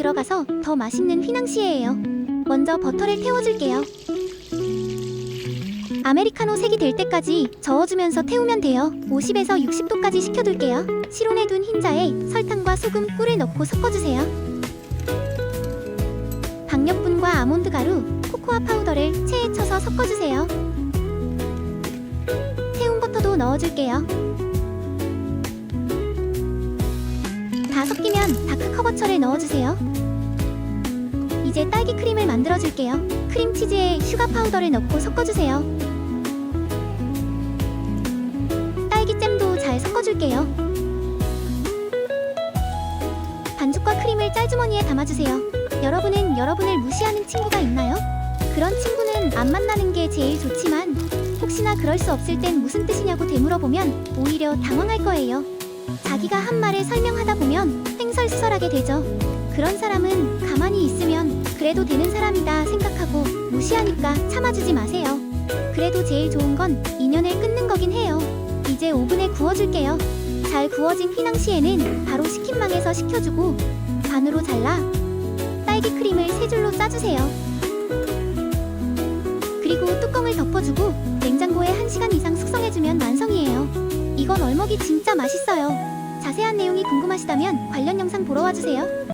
들어가서 더 맛있는 휘낭시에예요. 먼저 버터를 태워줄게요. 아메리카노 색이 될 때까지 저어주면서 태우면 돼요. 50에서 60도까지 식혀둘게요. 실온에 둔 흰자에 설탕과 소금, 꿀을 넣고 섞어주세요. 박력분과 아몬드 가루, 코코아 파우더를 체에 쳐서 섞어주세요. 태운 버터도 넣어줄게요. 다 섞이면 다크 커버철에 넣어주세요. 이제 딸기 크림을 만들어줄게요. 크림치즈에 슈가 파우더를 넣고 섞어주세요. 딸기잼도 잘 섞어줄게요. 반죽과 크림을 짤주머니에 담아주세요. 여러분은 여러분을 무시하는 친구가 있나요? 그런 친구는 안 만나는 게 제일 좋지만 혹시나 그럴 수 없을 땐 무슨 뜻이냐고 되물어보면 오히려 당황할 거예요. 자기가 한 말을 설명하다 보면 횡설수설하게 되죠. 그런 사람은 가만히 있으면 그래도 되는 사람이다 생각하고 무시하니까 참아주지 마세요. 그래도 제일 좋은 건 인연을 끊는 거긴 해요. 이제 오븐에 구워줄게요. 잘 구워진 휘낭시에는 바로 식힌망에서 식혀주고 반으로 잘라 딸기 크림을 세 줄로 짜주세요. 그리고 뚜껑을 덮어주고 냉장고에 1시간 이상 숙성해주면 완성이에요. 진짜 맛있어요. 자세한 내용이 궁금하시다면 관련 영상 보러 와주세요.